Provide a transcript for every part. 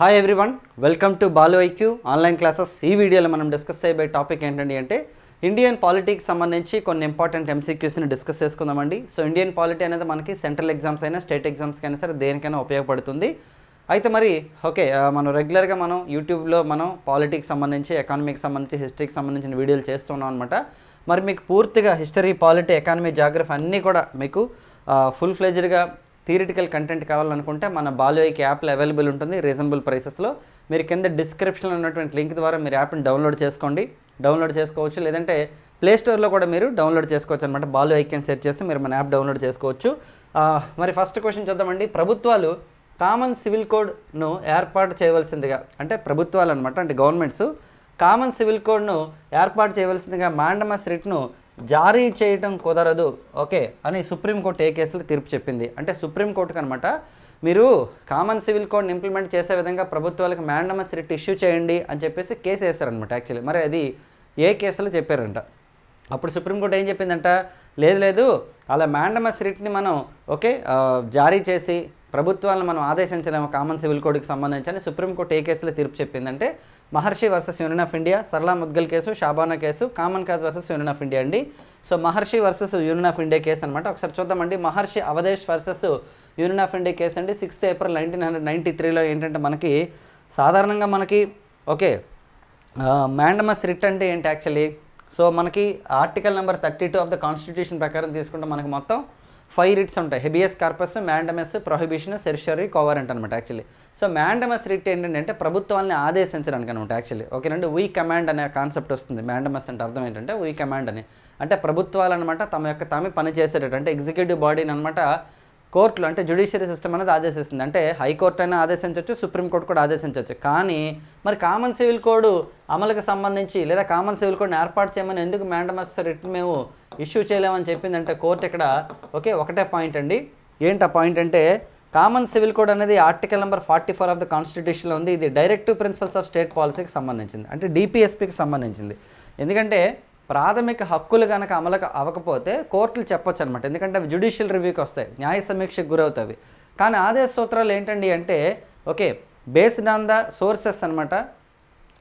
Hi everyone welcome to Balu IQ online classes ఈ వీడియోలో మనం డిస్కస్ చేయబోయే టాపిక్ ఏంటండి అంటే ఇండియన్ పాలిటిక్స్ సంబంధించి కొన్ని ఇంపార్టెంట్ ఎంసీక్యూస్ని డిస్కస్ చేసుకుందామండి. సో ఇండియన్ పాలిటీ అనేది మనకి సెంట్రల్ ఎగ్జామ్స్ అయినా స్టేట్ ఎగ్జామ్స్కి అయినా సరే దేనికైనా ఉపయోగపడుతుంది. అయితే మరి ఓకే మనం రెగ్యులర్గా మనం యూట్యూబ్లో మనం పాలిటిక్స్ సంబంధించి ఎకానమీకి సంబంధించి హిస్టరీకి సంబంధించిన వీడియోలు చేస్తున్నాం అనమాట మరి మీకు పూర్తిగా హిస్టరీ పాలిటీ ఎకానమీ జాగ్రఫీ అన్నీ కూడా మీకు ఫుల్ ఫ్లెజ్డ్గా థియరిటికల్ కంటెంట్ కావాలనుకుంటే మన బాలోయికి యాప్లో అవైలబుల్ ఉంటుంది రీజనబుల్ ప్రైసెస్లో మీరు కింద డిస్క్రిప్షన్లో ఉన్నటువంటి లింక్ ద్వారా మీరు యాప్ని డౌన్లోడ్ చేసుకోండి. డౌన్లోడ్ చేసుకోవచ్చు లేదంటే ప్లే స్టోర్లో కూడా మీరు డౌన్లోడ్ చేసుకోవచ్చు అనమాట బాలు ఐక్యం సెర్చ్ చేస్తే మీరు మన యాప్ డౌన్లోడ్ చేసుకోవచ్చు. మరి ఫస్ట్ క్వశ్చన్ చూద్దామండి. ప్రభుత్వాలు కామన్ సివిల్ కోడ్ను ఏర్పాటు చేయవలసిందిగా అంటే ప్రభుత్వాలు అనమాట అంటే గవర్నమెంట్స్ కామన్ సివిల్ కోడ్ను ఏర్పాటు చేయవలసిందిగా మాండమస్ రిట్ను జారీ చేయటం కుదరదు ఓకే అని సుప్రీంకోర్టు ఏ కేసులు తీర్పు చెప్పింది. అంటే సుప్రీంకోర్టుకు అనమాట మీరు కామన్ సివిల్ కోడ్ని ఇంప్లిమెంట్ చేసే విధంగా ప్రభుత్వాలకు మ్యాండమస్ రిట్ ఇష్యూ చేయండి అని చెప్పేసి కేసు వేశారనమాట యాక్చువల్లీ మరి అది ఏ కేసులో చెప్పారంట? అప్పుడు సుప్రీంకోర్టు ఏం చెప్పిందంట? లేదు లేదు అలా మ్యాండమస్ రిట్ని మనం ఓకే జారీ చేసి ప్రభుత్వాలను మనం ఆదేశించలేము కామన్ సివిల్ కోడ్కి సంబంధించి సుప్రీంకోర్టు ఏ కేసులో తీర్పు చెప్పిందంటే Maharshi versus Union of India Sarla Mudgal case Shabana case Common Cause versus Union of India అండి. So Maharshi versus Union of India case అనమాట ఒకసారి చూద్దామండి. Maharshi Avadhesh versus Union of India case అండి. Sixth April nineteen hundred ninety త్రీలో ఏంటంటే మనకి సాధారణంగా మనకి ఓకే మ్యాండమస్ రిట్ అంటే ఏంటి యాక్చువల్లీ సో మనకి article number thirty two of the constitution ప్రకారం తీసుకుంటే మనకి మొత్తం ఫైవ్ రిట్స్ ఉంటాయి. Habeas corpus mandamus prohibition certiorari quo warranto అనమాట యాక్చువల్లీ. సో మ్యాండమస్ రిట్ ఏంటంటే ప్రభుత్వాన్ని ఆదేశించడానికి అనమాట యాక్చువల్లీ ఓకేనండి వీ కమాండ్ అనే కాన్సెప్ట్ వస్తుంది. మ్యాండమస్ అంటే అర్థం ఏంటంటే వీ కమాండ్ అని. అంటే ప్రభుత్వాలు అనమాట తమ యొక్క తామే పని చేసేటట్టు అంటే ఎగ్జిక్యూటివ్ బాడీని అనమాట కోర్టులు అంటే జ్యుడిషియరీ సిస్టమ్ అనేది ఆదేశిస్తుంది. అంటే హైకోర్టు అయినా ఆదేశించవచ్చు సుప్రీంకోర్టు కూడా ఆదేశించవచ్చు కానీ మరి కామన్ సివిల్ కోడ్ అమలుకి సంబంధించి లేదా కామన్ సివిల్ కోడ్ని ఏర్పాటు చేయమని ఎందుకు మ్యాండమస్ రిట్ మేము ఇష్యూ చేయలేమని చెప్పిందంటే కోర్టు ఇక్కడ ఓకే ఒకటే పాయింట్ అండి. ఏంటి ఆ పాయింట్ అంటే కామన్ సివిల్ కోడ్ అనేది article number forty four of the కాన్స్టిట్యూషన్లో ఉంది. ఇది డైరెక్టివ్ ప్రిన్సిపల్స్ ఆఫ్ స్టేట్ పాలసీకి సంబంధించింది. అంటే డిపిఎస్పికి సంబంధించింది. ఎందుకంటే ప్రాథమిక హక్కులు కనుక అమలు అవ్వకపోతే కోర్టులు చెప్పొచ్చు అనమాట ఎందుకంటే అవి జ్యుడిషియల్ రివ్యూకి వస్తాయి. న్యాయ సమీక్షకు గురవుతాయి కానీ ఆదేశ సూత్రాలు ఏంటండి అంటే okay based on the sources అనమాట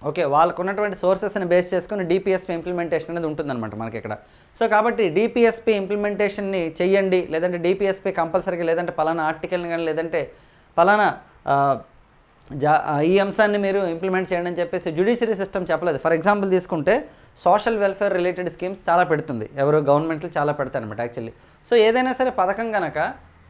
ఓకే వాళ్ళకు ఉన్నటువంటి సోర్సెస్ని బేస్ చేసుకుని డిపిఎస్పి ఇంప్లిమెంటేషన్ అనేది ఉంటుందన్నమాట మనకి ఇక్కడ. సో కాబట్టి డిపిఎస్పి ఇంప్లిమెంటేషన్ని చెయ్యండి. లేదంటే డిపిఎస్పి కంపల్సరీగా లేదంటే పలానా ఆర్టికల్ని కానీ లేదంటే పలానా జా ఈ అంశాన్ని మీరు ఇంప్లిమెంట్ చేయండి అని చెప్పేసి జ్యుడిషియరీ సిస్టమ్ చెప్పలేదు. ఫర్ ఎగ్జాంపుల్ తీసుకుంటే సోషల్ వెల్ఫేర్ రిలేటెడ్ స్కీమ్స్ చాలా పెడుతుంది. ఎవరు గవర్నమెంట్లు చాలా పెడతారు అనమాట యాక్చువల్లీ. సో ఏదైనా సరే పథకం కనుక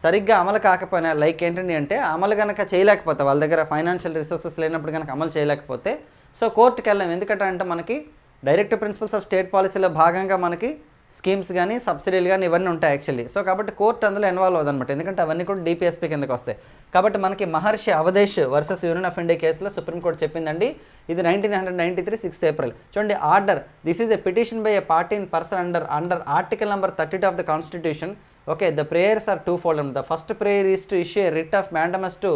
సరిగ్గా అమలు కాకపోయినా లైక్ ఏంటండి అంటే అమలు కనుక చేయలేకపోతే వాళ్ళ దగ్గర ఫైనాన్షియల్ రిసోర్సెస్ లేనప్పుడు కనుక అమలు చేయలేకపోతే సో కోర్టుకి వెళ్ళాం ఎందుకంటే అంటే మనకి డైరెక్ట్ ప్రిన్సిపల్స్ ఆఫ్ స్టేట్ పాలసీలో భాగంగా మనకి స్కీమ్స్ కానీ సబ్సిడీలు కానీ ఇవన్నీ ఉంటాయి యాక్చువల్లీ సో కాబట్టి కోర్టు అందులో ఇన్వాల్వ్ అవ్వదన్నమాట. ఎందుకంటే అవన్నీ కూడా డిపిఎస్పీ కిందకి వస్తాయి. కాబట్టి మనకి Maharshi Avadhesh versus Union of India కేసులో సుప్రీంకోర్టు చెప్పిందండి. ఇది nineteen hundred ninety three sixth April చూడండి order this is a petition by a party in person under under article number thirty two of the constitution okay the prayers are two fold the first prayer is to issue writ of mandamus to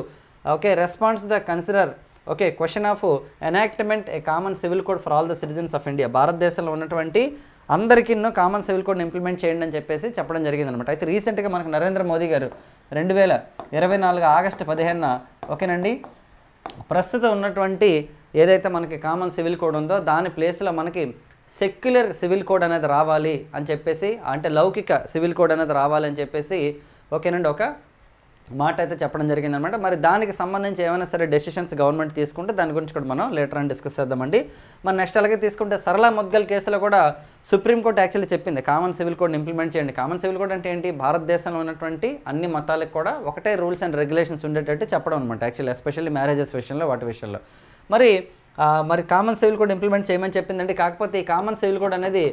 okay response the consider okay question of enactment a common civil code for all the citizens of India భారతదేశంలో ఉన్నటువంటి అందరికీ common civil కోడ్ని implement చేయండి అని చెప్పేసి చెప్పడం జరిగింది అనమాట అయితే రీసెంట్గా మనకు నరేంద్ర మోదీ గారు రెండు వేల ఇరవై నాలుగు ఆగస్టు పదిహేనున ఓకేనండి? ప్రస్తుతం ఉన్నటువంటి ఏదైతే మనకి కామన్ సివిల్ కోడ్ ఉందో దాని ప్లేస్లో మనకి సెక్యులర్ సివిల్ కోడ్ అనేది రావాలి అని చెప్పేసి అంటే లౌకిక సివిల్ కోడ్ అనేది రావాలి అని చెప్పేసి ఓకేనండి? ఒక మాట అయితే చెప్పడం జరిగింది అనమాట మరి దానికి సంబంధించి ఏమైనా సరే డెసిషన్స్ గవర్నమెంట్ తీసుకుంటే దాని గురించి కూడా మనం లేటర్ అని డిస్కస్ చేద్దామండి. మరి నెక్స్ట్ అలాగే తీసుకుంటే సరళ ముద్గల్ కేసులో కూడా సుప్రీంకోర్టు యాక్చువల్లీ చెప్పింది. కామన్ సివిల్ కోడ్ ఇంప్లిమెంట్ చేయండి. కామన్ సివిల్ కోడ్ అంటే ఏంటి? భారతదేశంలో ఉన్నటువంటి అన్ని మతాలకు కూడా ఒకటే రూల్స్ అండ్ రెగ్యులేషన్స్ ఉండేటట్టు చెప్పడం అనమాట. యాక్చువల్లీ ఎస్పెషల్లీ మ్యారేజెస్ విషయంలో వాటి విషయంలో. మరి మరి కామన్ సివిల్ కోడ్ ఇంప్లిమెంట్ చేయమని చెప్పిందండి. కాకపోతే ఈ కామన్ సివిల్ కోడ్ అనేది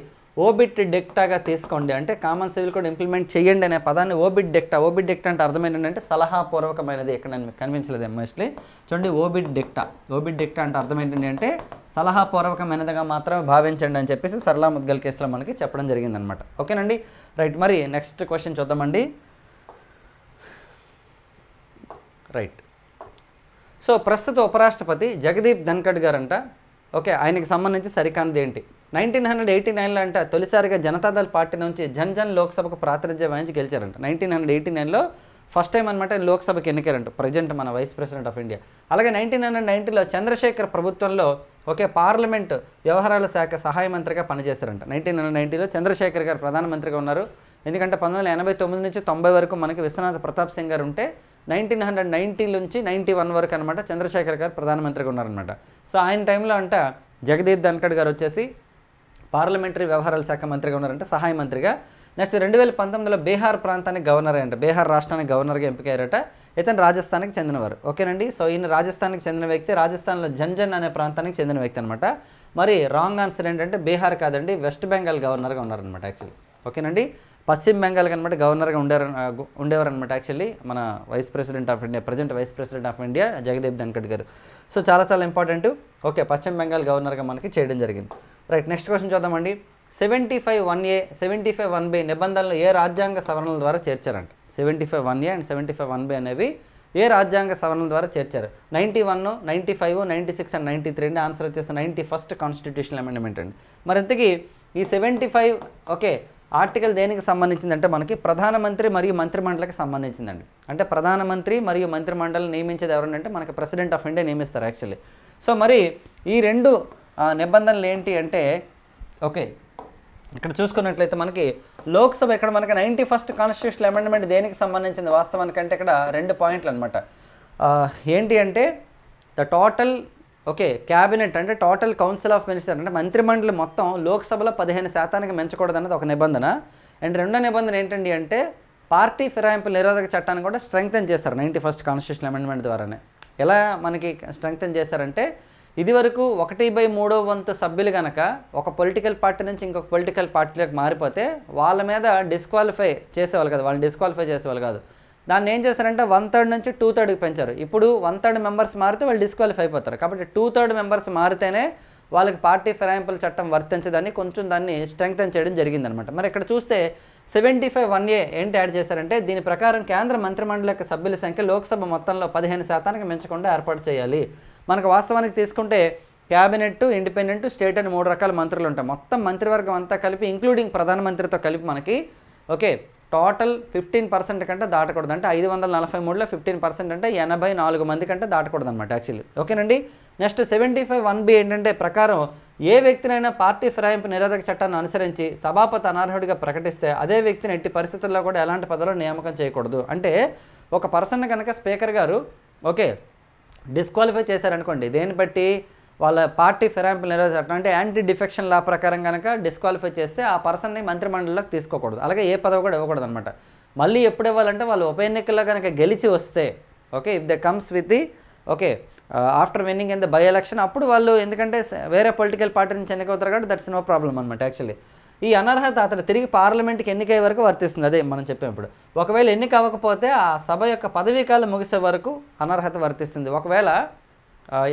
ఓబిట్ డెక్టాగా తీసుకోండి. అంటే కామన్ సివిల్ కోడ్ ఇంప్లిమెంట్ చేయండి అనే పదాన్ని ఓబిట్ డెక్టా. ఓబిట్ డెక్టా అంటే అర్థం ఏంటంటే సలహాపూర్వకమైనది ఇక్కడ నేను మీకు కనిపించలేదు మోస్ట్లీ చూడండి ఓబిట్ డెక్టా. ఓబిట్ డెక్టా అంటే అర్థం ఏంటంటే అంటే సలహాపూర్వకమైనదిగా మాత్రమే భావించండి అని చెప్పేసి సరళా ముద్గల్ కేసులో మనకి చెప్పడం జరిగిందనమాట. ఓకేనండి? రైట్ మరి నెక్స్ట్ క్వశ్చన్ చూద్దామండి. రైట్. సో ప్రస్తుత ఉపరాష్ట్రపతి జగదీప్ ధన్కడ్ గారంట. ఓకే ఆయనకి సంబంధించి సరికానిది ఏంటి? నైన్టీన్ హండ్రెడ్ ఎయిటీ నైన్లో అంటే తొలిసారిగా జనతాదళ్ పార్టీ నుంచి జన్ జన్ లోక్సభకు ప్రాతినిధ్యం వహించి గెలిచారంట. నైన్టీన్ హండ్రెడ్ ఎయిటీ నైన్లో ఫస్ట్ టైం అనమాట లోక్సభకి ఎన్నికలంట ప్రజెంట్ మన వైస్ ప్రెసిడెంట్ ఆఫ్ ఇండియా. అలాగే నైన్టీన్ హండ్రెడ్ నైన్టీలో చంద్రశేఖర్ ప్రభుత్వంలో ఒకే పార్లమెంట్ వ్యవహారాల శాఖ సహాయ మంత్రిగా పనిచేశారంట. నైన్టీన్ హండ్రెడ్ నైన్టీలో చంద్రశేఖర్ గారు ప్రధానమంత్రిగా ఉన్నారు. ఎందుకంటే పంతొమ్మిది వందల ఎనభై తొమ్మిది నుంచి తొంభై వరకు మనకి విశ్వనాథ ప్రతాప్ సింగ్ గారు ఉంటే నైన్టీన్ హండ్రెడ్ నైన్టీ నుంచి నైంటీ వన్ వరకు అనమాట చంద్రశేఖర్ గారు ప్రధానమంత్రిగా ఉన్నారనమాట సో ఆయన టైంలో అంట జగదీప్ ధన్కడ్ గారు వచ్చేసి పార్లమెంటరీ వ్యవహారాల శాఖ మంత్రిగా ఉన్నారంటే సహాయ మంత్రిగా. నెక్స్ట్ రెండు వేల పంతొమ్మిదిలో బీహార్ ప్రాంతానికి గవర్నర్ అయ్యంట బీహార్ రాష్ట్రానికి గవర్నర్గా ఎంపికయ్యారట. ఇతను రాజస్థాన్కి చెందినవారు. ఓకేనండి? సో ఈయన రాజస్థాన్కి చెందిన వ్యక్తి రాజస్థాన్లో జంజన్ అనే ప్రాంతానికి చెందిన వ్యక్తి అనమాట మరి రాంగ్ ఆన్సర్ ఏంటంటే బీహార్ కాదండి వెస్ట్ బెంగాల్ గవర్నర్గా ఉన్నారనమాట యాక్చువల్లీ. ఓకేనండి? పశ్చిమ బెంగాల్ అనమాట గవర్నర్గా ఉండేవారు ఉండేవారు అనమాట యాక్చువల్లీ మన vice president of India present vice president of India Jagdeep Dhankhar గారు. సో చాలా చాలా ఇంపార్టెంట్. ఓకే పశ్చిమ బెంగాల్ గవర్నర్గా మనకి చేయడం జరిగింది. రైట్ నెక్స్ట్ క్వశ్చన్ చూద్దామండి. Seventy five one A seventy five one B నిబంధనలు ఏ రాజ్యాంగ సవరణల ద్వారా చేర్చారంట? Seventy five one A and seventy five one B అనేవి ఏ రాజ్యాంగ సవరణల ద్వారా చేర్చారు? Ninety one ninety five ninety six and ninety three అండి ఆన్సర్ వచ్చేసి నైంటీ ఫస్ట్ కాన్స్టిట్యూషనల్ అమెండ్మెంట్ అండి. మరి ఇంతకీ ఈ సెవెంటీ ఫైవ్ ఓకే ఆర్టికల్ దేనికి సంబంధించిందంటే మనకి ప్రధానమంత్రి మరియు మంత్రిమండలికి సంబంధించిందండి. అంటే ప్రధానమంత్రి మరియు మంత్రిమండలి నియమించేది ఎవరంటే మనకి ప్రెసిడెంట్ ఆఫ్ ఇండియా నియమిస్తారు యాక్చువల్లీ సో మరి ఈ రెండు నిబంధనలు ఏంటి అంటే ఓకే ఇక్కడ చూసుకున్నట్లయితే మనకి లోక్సభ ఇక్కడ మనకి నైంటీ ఫస్ట్ కాన్స్టిట్యూషన్ అమెండ్మెంట్ దేనికి సంబంధించింది? వాస్తవానికి అంటే ఇక్కడ రెండు పాయింట్లు అనమాట ఏంటి అంటే ద టోటల్ ఓకే క్యాబినెట్ అంటే టోటల్ కౌన్సిల్ ఆఫ్ మినిస్టర్ అంటే మంత్రిమండలి మొత్తం లోక్సభలో పదిహేను శాతానికి మించకూడదు అన్నది ఒక నిబంధన. అండ్ రెండో నిబంధన ఏంటండి అంటే పార్టీ ఫిరాయింపు నిరోధక చట్టాన్ని కూడా స్ట్రెంగ్తెన్ చేస్తారు నైంటీ ఫస్ట్ కాన్స్టిట్యూషన్ అమెండ్మెంట్ ద్వారానే. ఎలా మనకి స్ట్రెంగ్తెన్ చేశారంటే ఇదివరకు ఒకటి బై మూడో వంతు సభ్యులు కనుక ఒక పొలిటికల్ పార్టీ నుంచి ఇంకొక పొలిటికల్ పార్టీలోకి మారిపోతే వాళ్ళ మీద డిస్క్వాలిఫై చేసేవాళ్ళు కదా వాళ్ళని డిస్క్వాలిఫై చేసేవాళ్ళు కాదు. దాన్ని ఏం చేశారంటే వన్ థర్డ్ నుంచి టూ థర్డ్కి పెంచారు. ఇప్పుడు వన్ థర్డ్ మెంబర్స్ మారితే వాళ్ళు డిస్క్వాలిఫై అయిపోతారు. కాబట్టి టూ థర్డ్ మెంబర్స్ మారితేనే వాళ్ళకి పార్టీ ఫిరాయింపుల చట్టం వర్తించదని కొంచెం దాన్ని స్ట్రెంగ్తన్ చేయడం జరిగిందనమాట. మరి ఇక్కడ చూస్తే సెవెంటీ ఫైవ్ వన్ ఏ ఏంటి యాడ్ చేశారంటే దీని ప్రకారం కేంద్ర మంత్రిమండలి యొక్క సభ్యుల సంఖ్య లోక్సభ మొత్తంలో పదిహేను శాతానికి మించకుండా ఏర్పాటు చేయాలి. మనకు వాస్తవానికి తీసుకుంటే క్యాబినెట్ ఇండిపెండెంట్ స్టేట్ అని మూడు రకాల మంత్రులు ఉంటాయి. మొత్తం మంత్రివర్గం అంతా కలిపి ఇంక్లూడింగ్ ప్రధానమంత్రితో కలిపి మనకి ఓకే టోటల్ ఫిఫ్టీన్ పర్సెంట్ కంటే దాటకూడదు. అంటే ఐదు వందల నలభై మూడులో ఫిఫ్టీన్ పర్సెంట్ అంటే ఎనభై నాలుగు మంది కంటే దాటకూడదు అనమాట యాక్చువల్లీ ఓకేనండి? Next seventy five one B ఏంటంటే ప్రకారం ఏ వ్యక్తినైనా పార్టీ ఫిరాయింపు నిరోధక చట్టాన్ని అనుసరించి సభాపతి అనర్హుడిగా ప్రకటిస్తే అదే వ్యక్తిని ఎట్టి పరిస్థితుల్లో కూడా ఎలాంటి పదవులు నియామకం చేయకూడదు. అంటే ఒక పర్సన్ కనుక స్పీకర్ గారు ఓకే డిస్క్వాలిఫై చేశారనుకోండి దేన్ని బట్టి వాళ్ళ పార్టీ ఫిరాయింపు నిరోధక అంటే యాంటీ డిఫెక్షన్ లా ప్రకారం కనుక డిస్క్వాలిఫై చేస్తే ఆ పర్సన్ని మంత్రిమండలిలోకి తీసుకోకూడదు. అలాగే ఏ పదవి కూడా ఇవ్వకూడదు అనమాట మళ్ళీ ఎప్పుడు ఇవ్వాలంటే వాళ్ళు ఉప ఎన్నికల్లో కనుక గెలిచి వస్తే okay if the comes with the okay after winning in the by election అప్పుడు వాళ్ళు ఎందుకంటే వేరే పొలిటికల్ పార్టీ నుంచి ఎన్నికవుతారు కాబట్టి దట్స్ నో ప్రాబ్లం అనమాట యాక్చువల్లీ. ఈ అనర్హత అతను తిరిగి పార్లమెంట్కి ఎన్నికయ్యే వరకు వర్తిస్తుంది. అదే మనం చెప్పాం ఇప్పుడు ఒకవేళ ఎన్నిక అవ్వకపోతే ఆ సభ యొక్క పదవీ కాలం ముగిసే వరకు అనర్హత వర్తిస్తుంది. ఒకవేళ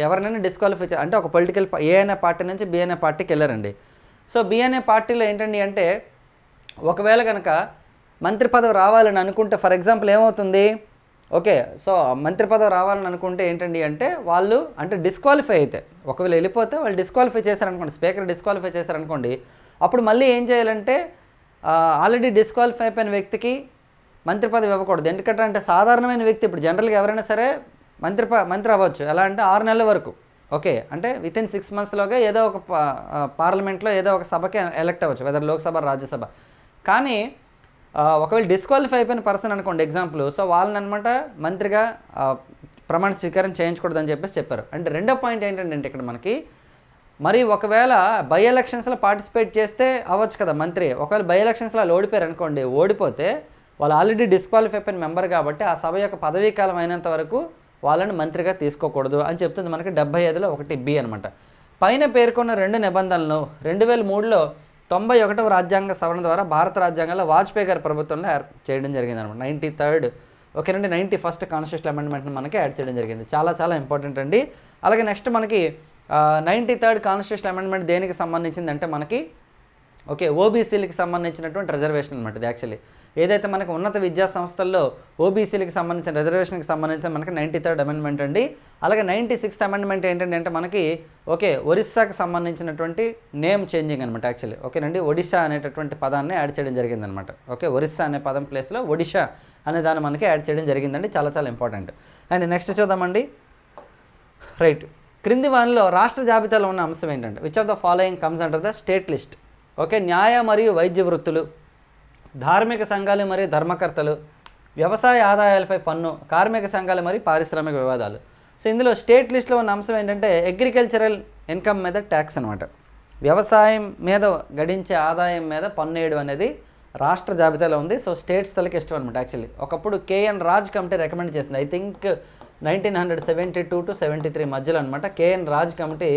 ఎవరినైనా డిస్క్వాలిఫై అంటే ఒక పొలిటికల్ ఏ అనే పార్టీ నుంచి బి అనే పార్టీకి వెళ్ళారండి. సో బి అనే పార్టీలో ఏంటండి అంటే ఒకవేళ కనుక మంత్రి పదవి రావాలని అనుకుంటే ఫర్ ఎగ్జాంపుల్ ఏమవుతుంది? ఓకే సో మంత్రి పదవి రావాలని అనుకుంటే ఏంటండి అంటే వాళ్ళు అంటే డిస్క్వాలిఫై అయితే ఒకవేళ వెళ్ళిపోతే వాళ్ళు డిస్క్వాలిఫై చేశారనుకోండి స్పీకర్ డిస్క్వాలిఫై చేశారనుకోండి అప్పుడు మళ్ళీ ఏం చేయాలంటే ఆల్రెడీ డిస్క్వాలిఫై అయిపోయిన వ్యక్తికి మంత్రి పదవి ఇవ్వకూడదు. ఎందుకంటే అంటే సాధారణమైన వ్యక్తి ఇప్పుడు జనరల్గా ఎవరైనా సరే మంత్రి ప మంత్రి అవ్వచ్చు. ఎలా అంటే ఆరు నెలల వరకు. ఓకే. అంటే విత్ ఇన్ సిక్స్ మంత్స్లోగా ఏదో ఒక పా- పార్లమెంట్లో ఏదో ఒక సభకి ఎలక్ట్ అవ్వచ్చు వెదర్ లోక్సభ రాజ్యసభ. కానీ ఒకవేళ డిస్క్వాలిఫై అయిపోయిన పర్సన్ అనుకోండి ఎగ్జాంపుల్ సో వాళ్ళని అనమాట మంత్రిగా ప్రమాణ స్వీకారం చేయించకూడదని చెప్పేసి చెప్పారు. అంటే రెండో పాయింట్ ఏంటంటే ఇక్కడ మనకి మరి ఒకవేళ బై ఎలక్షన్స్లో పార్టిసిపేట్ చేస్తే అవ్వచ్చు కదా మంత్రి. ఒకవేళ బై ఎలక్షన్స్లో వాళ్ళు ఓడిపోయారు అనుకోండి ఓడిపోతే వాళ్ళు ఆల్రెడీ డిస్క్వాలిఫై అయిన మెంబర్ కాబట్టి ఆ సభ యొక్క పదవీకాలం అయినంత వరకు వాళ్ళని మంత్రిగా తీసుకోకూడదు అని చెప్తుంది మనకి డెబ్బై ఐదులో ఒకటి బి అనమాట పైన పేర్కొన్న రెండు నిబంధనలను రెండు వేల మూడులో తొంభై ఒకటవ రాజ్యాంగ సవరణ ద్వారా భారత రాజ్యాంగంలో వాజ్పేయి గారి ప్రభుత్వంలో ఏర్- చేయడం జరిగింది అనమాట నైంటీ థర్డ్ ఓకేనండి నైంటీ ఫస్ట్ కాన్స్టిట్యూషన్ అమెండ్మెంట్ని మనకి యాడ్ చేయడం జరిగింది. చాలా చాలా ఇంపార్టెంట్ అండి. అలాగే నెక్స్ట్ మనకి నైంటీ థర్డ్ కాన్స్టిట్యూషన్ అమెండ్మెంట్ దేనికి సంబంధించింది అంటే మనకి ఓకే ఓబీసీలకి సంబంధించినటువంటి రిజర్వేషన్ అనమాట ఇది యాక్చువల్లీ ఏదైతే మనకు ఉన్నత విద్యా సంస్థల్లో ఓబీసీలకి సంబంధించిన రిజర్వేషన్కి సంబంధించిన మనకి నైంటీ థర్డ్ అమెండ్మెంట్ అండి. అలాగే నైంటీ సిక్స్త్ అమెండ్మెంట్ ఏంటంటే అంటే మనకి ఓకే ఒరిస్సాకి సంబంధించినటువంటి నేమ్ చేంజింగ్ అనమాట యాక్చువల్లీ ఓకేనండి ఒడిషా అనేటటువంటి పదాన్ని యాడ్ చేయడం జరిగిందనమాట ఓకే ఒరిస్సా అనే పదం ప్లేస్లో ఒడిషా అనే దాన్ని మనకి యాడ్ చేయడం జరిగిందండి. చాలా చాలా ఇంపార్టెంట్ అండ్ నెక్స్ట్ చూద్దామండి. రైట్ క్రింది వానిలో రాష్ట్ర జాబితాలో ఉన్న అంశం ఏంటంటే which of the following comes under the state list okay న్యాయ మరియు వైద్య వృత్తులు ధార్మిక సంఘాలు మరియు ధర్మకర్తలు వ్యవసాయ ఆదాయాలపై పన్ను కార్మిక సంఘాలు మరియు పారిశ్రామిక వివాదాలు. సో ఇందులో స్టేట్ లిస్ట్లో ఉన్న అంశం ఏంటంటే అగ్రికల్చరల్ ఇన్కమ్ మీద ట్యాక్స్ అనమాట వ్యవసాయం మీద గడించే ఆదాయం మీద పన్ను వేయడం అనేది రాష్ట్ర జాబితాలో ఉంది. సో స్టేట్స్ తలకి ఇష్టం అనమాట యాక్చువల్లీ ఒకప్పుడు కేఎన్ రాజ్ కమిటీ రికమెండ్ చేసింది. I think nineteen hundred seventy two to seventy three మధ్యలో అనమాట KN Raj committee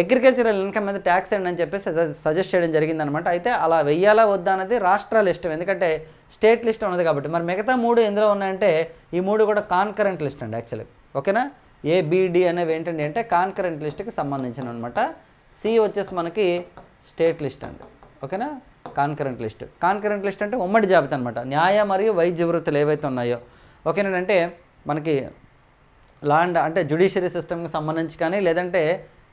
agricultural income మీద ట్యాక్స్ అండి అని చెప్పేసి సజెస్ట్ చేయడం జరిగిందనమాట అయితే అలా వెయ్యాలా వద్దా అనేది రాష్ట్రాల ఇష్టం ఎందుకంటే స్టేట్ లిస్ట్ ఉన్నది కాబట్టి. మరి మిగతా మూడు ఎందులో ఉన్నాయంటే ఈ మూడు కూడా కాన్కరెంట్ లిస్ట్ అండి యాక్చువల్లీ ఓకేనా? ఏబిడి అనేవి ఏంటండి అంటే కాన్కరెంట్ లిస్ట్కి సంబంధించిన అనమాట సి వచ్చేసి మనకి స్టేట్ లిస్ట్ అండి. ఓకేనా? Concurrent list. కాన్కరెంట్ లిస్ట్ అంటే ఉమ్మడి జాబితా అనమాట న్యాయ మరియు వైద్య వృత్తులు ఏవైతే ఉన్నాయో. ఓకేనంటే మనకి లా అండ్ అంటే జ్యుడిషియరీ సిస్టమ్కి సంబంధించి కానీ లేదంటే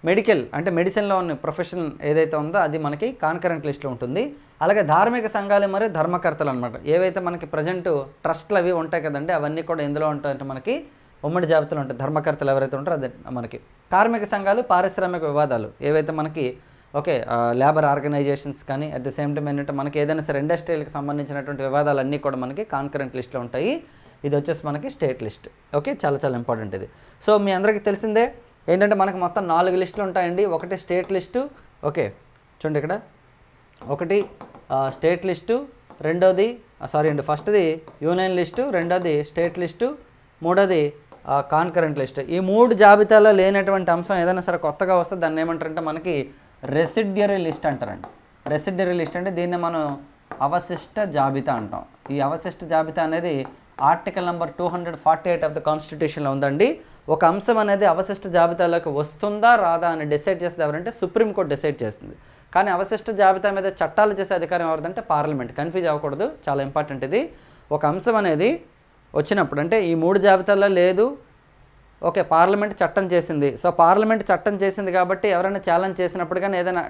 మెడికల్ అంటే మెడిసిన్లో ఉన్న ప్రొఫెషన్ ఏదైతే ఉందో అది మనకి కాన్కరెంట్ లిస్ట్లో ఉంటుంది. అలాగే ధార్మిక సంఘాలు మరియు ధర్మకర్తలు అనమాట ఏవైతే మనకి ప్రజెంట్ ట్రస్ట్లు అవి ఉంటాయి కదండి అవన్నీ కూడా ఎందులో ఉంటాయంటే మనకి ఉమ్మడి జాబితాలు ఉంటాయి. ధర్మకర్తలు ఎవరైతే ఉంటారో అది మనకి. కార్మిక సంఘాలు పారిశ్రామిక వివాదాలు ఏవైతే మనకి ఓకే లేబర్ ఆర్గనైజేషన్స్ కానీ అట్ ద సేమ్ టైం ఏంటంటే మనకి ఏదైనా సరే ఇండస్ట్రియల్కి సంబంధించినటువంటి వివాదాలు అన్నీ కూడా మనకి కాన్కరెంట్ లిస్ట్లో ఉంటాయి. ఇది వచ్చేసి మనకి స్టేట్ లిస్ట్. ఓకే? చాలా చాలా ఇంపార్టెంట్ ఇది. సో మీ అందరికీ తెలిసిందే ఏంటంటే మనకి మొత్తం నాలుగు లిస్టులు ఉంటాయండి. ఒకటి స్టేట్ లిస్టు ఓకే? చూడండి ఇక్కడ. ఒకటి స్టేట్ లిస్టు రెండోది సారీ అండి ఫస్ట్ది యూనియన్ లిస్టు రెండోది స్టేట్ లిస్టు మూడోది కాన్కరెంట్ లిస్ట్. ఈ మూడు జాబితాలో లేనటువంటి అంశం ఏదైనా సరే కొత్తగా వస్తే దాన్ని ఏమంటారంటే మనకి రెసిడ్యరీ లిస్ట్ అంటారండి. రెసిడ్యరీ లిస్ట్ అంటే దీన్ని మనం అవశిష్ట జాబితా అంటాం. ఈ అవశిష్ట జాబితా అనేది article number two hundred forty eight of the కాన్స్టిట్యూషన్లో ఉందండి. ఒక అంశం అనేది అవశిష్ట జాబితాలోకి వస్తుందా రాదా అని డిసైడ్ చేసేది ఎవరంటే సుప్రీంకోర్టు డిసైడ్ చేస్తుంది కానీ అవశిష్ట జాబితా మీద చట్టాలు చేసే అధికారం ఎవరిదంటే పార్లమెంట్. కన్ఫ్యూజ్ అవ్వకూడదు చాలా ఇంపార్టెంట్ ఇది. ఒక అంశం అనేది వచ్చినప్పుడు అంటే ఈ మూడు జాబితాల్లో లేదు. ఓకే పార్లమెంట్ చట్టం చేసింది. సో పార్లమెంట్ చట్టం చేసింది కాబట్టి ఎవరైనా ఛాలెంజ్ చేసినప్పుడు కానీ ఏదైనా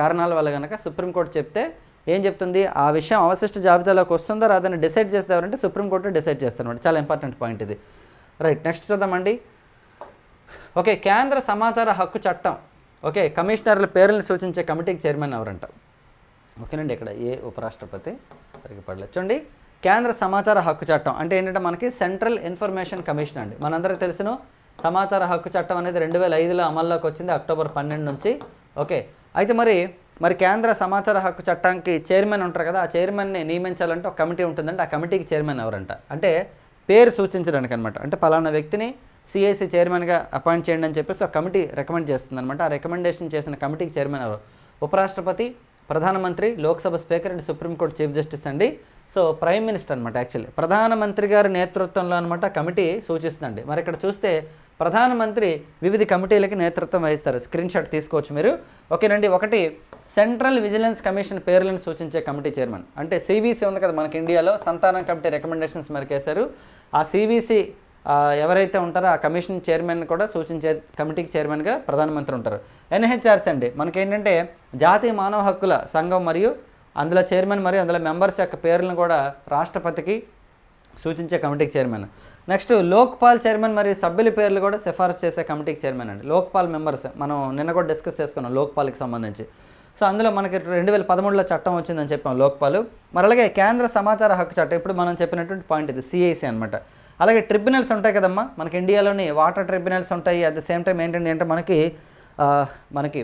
కారణాల వల్ల కనుక సుప్రీంకోర్టు చెప్తే ఏం చెప్తుంది? ఆ విషయం అవశిష్ట జాబితాలోకి వస్తుందో రాదని డిసైడ్ చేసేవారంటే సుప్రీంకోర్టు డిసైడ్ చేస్తారనమాట చాలా ఇంపార్టెంట్ పాయింట్ ఇది. రైట్ నెక్స్ట్ చూద్దామండి ఓకే కేంద్ర సమాచార హక్కు చట్టం. ఓకే కమిషనర్ల పేర్లను సూచించే కమిటీకి చైర్మన్ ఎవరంట? ఓకేనండి ఇక్కడ ఏ ఉపరాష్ట్రపతి సరిగ్గా పడలేదు. చూడండి కేంద్ర సమాచార హక్కు చట్టం అంటే ఏంటంటే మనకి సెంట్రల్ ఇన్ఫర్మేషన్ కమిషన్ అండి. మనందరికీ తెలిసిన సమాచార హక్కు చట్టం అనేది రెండు వేల ఐదులో అమల్లోకి వచ్చింది అక్టోబర్ పన్నెండు నుంచి. ఓకే అయితే మరి మరి కేంద్ర సమాచార హక్కు చట్టానికి చైర్మన్ ఉంటారు కదా ఆ చైర్మన్ని నియమించాలంటే ఒక కమిటీ ఉంటుందంటే ఆ కమిటీకి చైర్మన్ ఎవరంట? అంటే పేరు సూచించడానికి అనమాట అంటే పలానా వ్యక్తిని సిఐసి చైర్మన్గా అపాయింట్ చేయండి అని చెప్పేసి ఒక కమిటీ రికమెండ్ చేస్తుంది అనమాట ఆ రికమెండేషన్ చేసిన కమిటీకి చైర్మన్ ఎవరు? ఉపరాష్ట్రపతి ప్రధానమంత్రి Lok Sabha speaker and supreme court chief justice అండి. సో ప్రైమ్ మినిస్టర్ అనమాట యాక్చువల్లీ. ప్రధానమంత్రి గారి నేతృత్వంలో అనమాట కమిటీ సూచిస్తుందండి. మరి ఇక్కడ చూస్తే ప్రధానమంత్రి వివిధ కమిటీలకి నేతృత్వం వహిస్తారు. స్క్రీన్ షాట్ తీసుకోవచ్చు మీరు. ఓకేనండి ఒకటి సెంట్రల్ విజిలెన్స్ కమిషన్ పేర్లను సూచించే కమిటీ చైర్మన్. అంటే సిబిసి ఉంది కదా మనకి ఇండియాలో సంతానం కమిటీ రికమెండేషన్స్ మేరకు వేశారు. ఆ సిబిసి ఎవరైతే ఉంటారో ఆ కమిషన్ చైర్మన్ కూడా సూచించే కమిటీకి చైర్మన్గా ప్రధానమంత్రి ఉంటారు. ఎన్హెచ్ఆర్స్ అండి మనకేంటంటే జాతీయ మానవ హక్కుల సంఘం మరియు అందులో చైర్మన్ మరియు అందులో మెంబర్స్ యొక్క పేర్లను కూడా రాష్ట్రపతికి సూచించే కమిటీకి చైర్మన్. నెక్స్ట్ లోక్పాల్ చైర్మన్ మరియు సభ్యుల పేర్లు కూడా సిఫారసు చేసే కమిటీకి చైర్మన్ అండి. లోక్పాల్ మెంబర్స్. మనం నిన్న కూడా డిస్కస్ చేసుకున్నాం లోక్పాల్కి సంబంధించి. సో అందులో మనకి రెండు వేల పదమూడులో చట్టం వచ్చిందని చెప్పాం లోక్పాల్. మరి అలాగే కేంద్ర సమాచార హక్కు చట్టం. ఇప్పుడు మనం చెప్పినటువంటి పాయింట్ ఇది సిఐసి అనమాట అలాగే ట్రిబ్యునల్స్ ఉంటాయి కదమ్మా. మనకి ఇండియాలోని వాటర్ ట్రిబ్యునల్స్ ఉంటాయి. అట్ ద సేమ్ టైం ఏంటంటే అంటే మనకి మనకి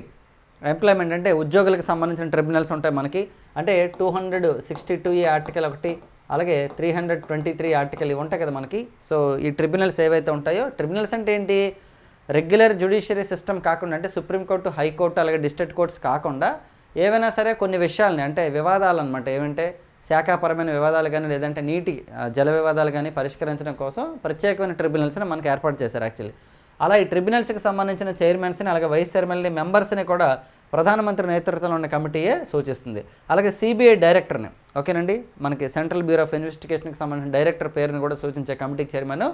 ఎంప్లాయ్మెంట్ అంటే ఉద్యోగులకు సంబంధించిన ట్రిబ్యునల్స్ ఉంటాయి మనకి. అంటే టూ హండ్రెడ్ సిక్స్టీ టూ ఈ ఆర్టికల్ ఒకటి అలాగే three hundred twenty three article ఇవి ఉంటాయి కదా మనకి. సో ఈ ట్రిబ్యునల్స్ ఏవైతే ఉంటాయో ట్రిబ్యునల్స్ అంటే ఏంటి? రెగ్యులర్ జ్యుడిషియరీ సిస్టమ్ కాకుండా అంటే సుప్రీంకోర్టు హైకోర్టు అలాగే డిస్ట్రిక్ట్ కోర్ట్స్ కాకుండా ఏవైనా సరే కొన్ని విషయాలని అంటే వివాదాలు అనమాట ఏమంటే శాఖాపరమైన వివాదాలు కానీ లేదంటే నీటి జల వివాదాలు కానీ పరిష్కరించడం కోసం ప్రత్యేకమైన ట్రిబ్యునల్స్ని మనకి ఏర్పాటు చేశారు యాక్చువల్లీ అలా ఈ ట్రిబ్యునల్స్కి సంబంధించిన చైర్మన్స్ని అలాగే వైస్ చైర్మన్ని మెంబర్స్ని కూడా ప్రధానమంత్రి నేతృత్వంలో ఉన్న కమిటీయే సూచిస్తుంది. అలాగే సిబిఐ డైరెక్టర్ని ఓకేనండి? మనకి సెంట్రల్ బ్యూరో ఆఫ్ ఇన్వెస్టిగేషన్కి సంబంధించిన డైరెక్టర్ పేరుని కూడా సూచించే కమిటీకి చైర్మన్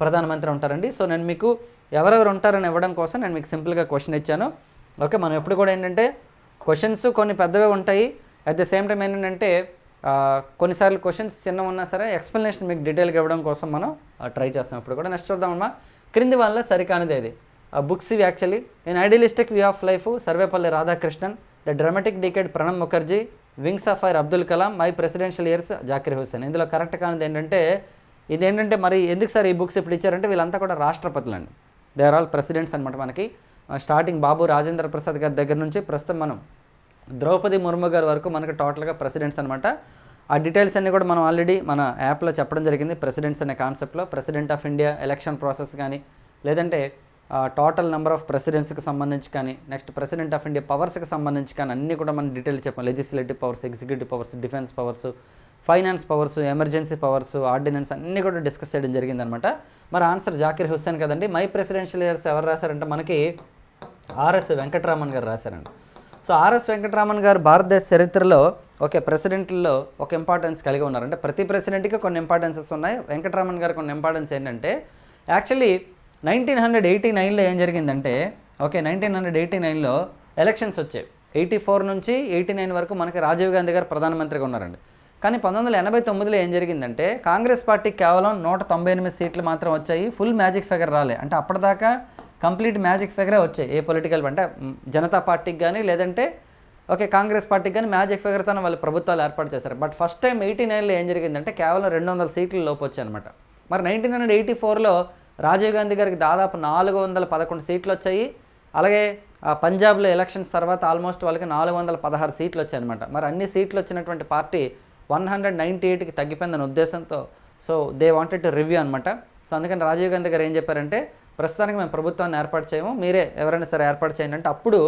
ప్రధానమంత్రి ఉంటారండి. సో నేను మీకు ఎవరెవరు ఉంటారని ఇవ్వడం కోసం నేను మీకు సింపుల్గా క్వశ్చన్ ఇచ్చాను. ఓకే మనం ఎప్పుడు కూడా ఏంటంటే క్వశ్చన్స్ కొన్ని పెద్దవే ఉంటాయి. అట్ ద సేమ్ టైం ఏంటంటే కొన్నిసార్లు క్వశ్చన్స్ చిన్న ఉన్నా సరే ఎక్స్ప్లెనేషన్ మీకు డీటెయిల్గా ఇవ్వడం కోసం మనం ట్రై చేస్తాం. ఇప్పుడు కూడా నెక్స్ట్ చూద్దామమ్మా. క్రింది వల్ల సరికానిది అది బుక్స్ ఇవి actually in idealistic view of life Sarvepalli Radhakrishnan the dramatic decade Pranab Mukherjee wings of fire Abdul Kalam my presidential years Zakir Hussain ఇందులో కరెక్ట్ కానిది ఏంటంటే ఇది ఏంటంటే మరి ఎందుకు సార్ ఈ బుక్స్ ఇప్పుడు ఇచ్చారంటే వీళ్ళంతా కూడా రాష్ట్రపతులండి దే ఆర్ ఆల్ ప్రెసిడెంట్స్ అనమాట మనకి. స్టార్టింగ్ బాబు రాజేంద్ర ప్రసాద్ గారి దగ్గర నుంచి ప్రస్తుతం మనం ద్రౌపది ముర్ము గారి వరకు మనకి టోటల్గా ప్రెసిడెంట్స్ అనమాట ఆ డీటెయిల్స్ అన్నీ కూడా మనం ఆల్రెడీ మన యాప్లో చెప్పడం జరిగింది ప్రెసిడెంట్స్ అనే కాన్సెప్ట్లో president of India election process కానీ లేదంటే టోటల్ నెంబర్ ఆఫ్ ప్రెసిడెంట్స్కి సంబంధించి కానీ నెక్స్ట్ ప్రెసిడెంట్ ఆఫ్ ఇండియా పవర్స్కి సంబంధించి కానీ అన్నీ కూడా మనం డీటెయిల్ చెప్పాం. Legislative powers executive powers defence powers finance powers emergency powers ordinance అన్నీ కూడా డిస్కస్ చేయడం జరిగిందనమాట మరి ఆన్సర్ జాకిర్ హుస్సేన్ కదండి. మై ప్రెసిడెన్షియల్ ఇయర్స్ ఎవరు రాశారంటే మనకి ఆర్ఎస్ వెంకటరామన్ గారు రాశారండి. సో ఆర్ఎస్ వెంకటరామన్ గారు భారతదేశ చరిత్రలో ఓకే ప్రెసిడెంట్లో ఒక ఇంపార్టెన్స్ కలిగి ఉన్నారు అంటే ప్రతి ప్రెసిడెంట్కి కొన్ని ఇంపార్టెన్సెస్ ఉన్నాయి. వెంకటరామన్ గారు కొన్ని ఇంపార్టెన్స్ ఏంటంటే యాక్చువల్లీ నైన్టీన్ హండ్రెడ్ ఎయిటీ నైన్లో ఏం జరిగిందంటే ఓకే నైన్టీన్ హండ్రెడ్ ఎయిటీ నైన్లో ఎలక్షన్స్ వచ్చాయి. ఎయిటీ ఫోర్ నుంచి ఎయిటీ నైన్ వరకు మనకి రాజీవ్ గాంధీ గారు ప్రధానమంత్రిగా ఉన్నారండి. కానీ పంతొమ్మిది వందల ఎనభై తొమ్మిదిలో ఏం జరిగిందంటే కాంగ్రెస్ పార్టీకి కేవలం నూట తొంభై ఎనిమిది సీట్లు మాత్రం వచ్చాయి ఫుల్ మ్యాజిక్ ఫిగర్ రాలే. అంటే అప్పటిదాకా కంప్లీట్ మ్యాజిక్ ఫిగరే వచ్చాయి ఏ పొలిటికల్ అంటే జనతా పార్టీకి కానీ లేదంటే ఓకే కాంగ్రెస్ పార్టీకి కానీ మ్యాజిక్ ఫిగర్తోనే వాళ్ళు ప్రభుత్వాలు ఏర్పాటు చేశారు. బట్ ఫస్ట్ టైం ఎయిటీ నైన్లో ఏం జరిగిందంటే కేవలం రెండు వందల సీట్ల లోపు వచ్చాయి అనమాట మరి నైన్టీన్ హండ్రెడ్ ఎయిటీ ఫోర్లో రాజీవ్ గాంధీ గారికి దాదాపు నాలుగు వందల పదకొండు సీట్లు వచ్చాయి అలాగే ఆ, పంజాబ్లో ఎలక్షన్స్ తర్వాత ఆల్మోస్ట్ వాళ్ళకి నాలుగు వందల పదహారు సీట్లు వచ్చాయి అనమాట మరి అన్ని సీట్లు వచ్చినటువంటి పార్టీ వన్ హండ్రెడ్ నైంటీ ఎయిట్కి తగ్గిపోయిందనే ఉద్దేశంతో so they wanted to review అనమాట సో అందుకని రాజీవ్ గాంధీ గారు ఏం చెప్పారంటే ప్రస్తుతానికి మేము ప్రభుత్వాన్ని ఏర్పాటు చేయము మీరే ఎవరైనా సరే ఏర్పాటు చేయండి అంటే అప్పుడు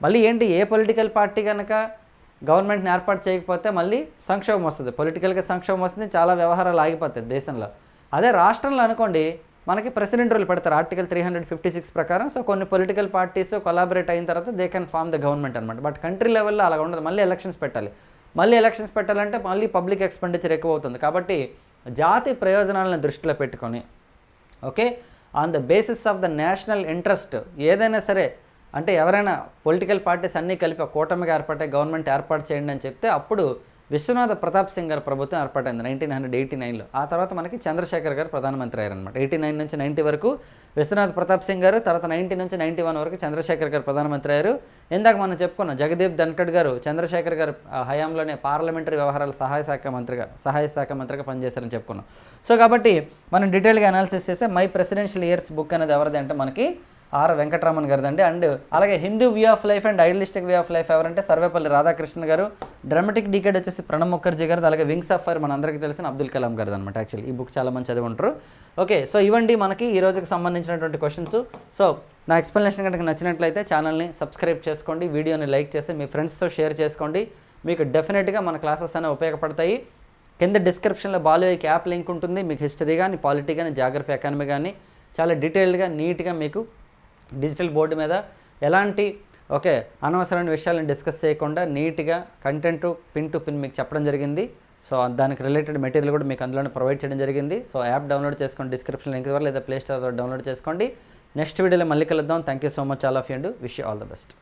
మళ్ళీ ఏంటి ఏ పొలిటికల్ పార్టీ కనుక గవర్నమెంట్ని ఏర్పాటు చేయకపోతే మళ్ళీ సంక్షోభం వస్తుంది. పొలిటికల్గా సంక్షోభం వస్తుంది చాలా వ్యవహారాలు ఆగిపోతాయి దేశంలో. అదే రాష్ట్రంలో అనుకోండి మనకి ప్రెసిడెంట్ రూల్ పెడతారు. Article three hundred fifty six ప్రకారం. సో కొన్ని పొలిటికల్ పార్టీస్ కొలాబరేట్ అయిన తర్వాత they can form the government అనమాట బట్ కంట్రీ లెవెల్లో అలా ఉండదు. మళ్ళీ ఎలక్షన్స్ పెట్టాలి. మళ్ళీ ఎలక్షన్స్ పెట్టాలంటే మళ్ళీ పబ్లిక్ ఎక్స్పెండిచర్ ఎక్కువ అవుతుంది కాబట్టి జాతి ప్రయోజనాలను దృష్టిలో పెట్టుకొని okay on the basis of the national interest ఏదైనా సరే అంటే ఎవరైనా పొలిటికల్ పార్టీస్ అన్నీ కలిపి కూటమికి కూటమిగా ఏర్పడే గవర్నమెంట్ ఏర్పాటు చేయండి అని చెప్తే అప్పుడు విశ్వనాథ ప్రతాప్ సింగ్ గారి ప్రభుత్వం ఏర్పాటైంది నైన్టీన్ హండ్రెడ్ ఎయిటీ నైన్లో ఆ తర్వాత మనకి చంద్రశేఖర్ గారు ప్రధానమంత్రి అయ్యారనమాట ఎయిటీ నైన్ నుంచి నైంటీ వరకు విశ్వనాథ్ ప్రతాప్ సింగ్ గారు తర్వాత నైన్టీ నుంచి నైంటీ వన్ వరకు చంద్రశేఖర్ గారు ప్రధానమంత్రి అయ్యారు. ఇందాక మనం చెప్పుకున్నాం జగదీప్ ధన్కడ్ గారు చంద్రశేఖర్ గారు హయాంలోనే పార్లమెంటరీ వ్యవహారాల సహాయ శాఖ మంత్రిగా సహాయ శాఖ మంత్రిగా పనిచేశారని చెప్పుకున్నాం. సో కాబట్టి మనం డీటెయిల్గా అనాలిసిస్ చేస్తే మై ప్రెసిడెన్షియల్ ఇయర్స్ బుక్ అనేది ఎవరిది అంటే మనకి ఆర్ వెంకటరామన్ గారిదండి. అండ్ అలాగే Hindu view of life and idealistic view of life ఎవరంటే సర్వేపల్లి రాధాకృష్ణ గారు. డ్రామాటిక్ డికేడ్ వచ్చేసి ప్రణబ్ ముఖర్జీ గారు అలాగే వింగ్స్ ఆఫ్ ఫైర్ మన అందరికీ తెలిసిన అబ్దుల్ కలాం గారిది అనమాట యాక్చువల్లీ ఈ బుక్ చాలా మంది చదివి ఉంటారు ఓకే సో ఇవ్వండి మనకి ఈ రోజుకి సంబంధించినటువంటి క్వశ్చన్స్. సో నా ఎక్స్ప్లెనేషన్ కనుక నచ్చినట్లయితే ఛానల్ని సబ్స్క్రైబ్ చేసుకోండి వీడియోని లైక్ చేసి మీ ఫ్రెండ్స్తో షేర్ చేసుకోండి. మీకు డెఫినెట్గా మన క్లాసెస్ అనేవి ఉపయోగపడతాయి. కింద డిస్క్రిప్షన్లో బాలోయిక్ యాప్ లింక్ ఉంటుంది. మీకు హిస్టరీ కానీ పాలిటీ కానీ జాగ్రఫీ ఎకానమీ కానీ చాలా డీటెయిల్డ్గా నీట్గా మీకు డిజిటల్ బోర్డు మీద ఎలాంటి ఓకే అనవసరమైన విషయాలను డిస్కస్ చేయకుండా నీట్గా కంటెంట్ పిన్ టు పిన్ మీకు చెప్పడం జరిగింది. సో దానికి రిలేటెడ్ మెటీరియల్ కూడా మీకు అందులోనే ప్రొవైడ్ చేయడం జరిగింది. సో యాప్ డౌన్లోడ్ చేసుకోండి డిస్క్రిప్షన్ లింక్ ద్వారా లేదా ప్లే స్టోర్ డౌన్లోడ్ చేసుకోండి. నెక్స్ట్ వీడియోలో మళ్ళీ కలుద్దాం. Thank you so much all of you and wish all the best.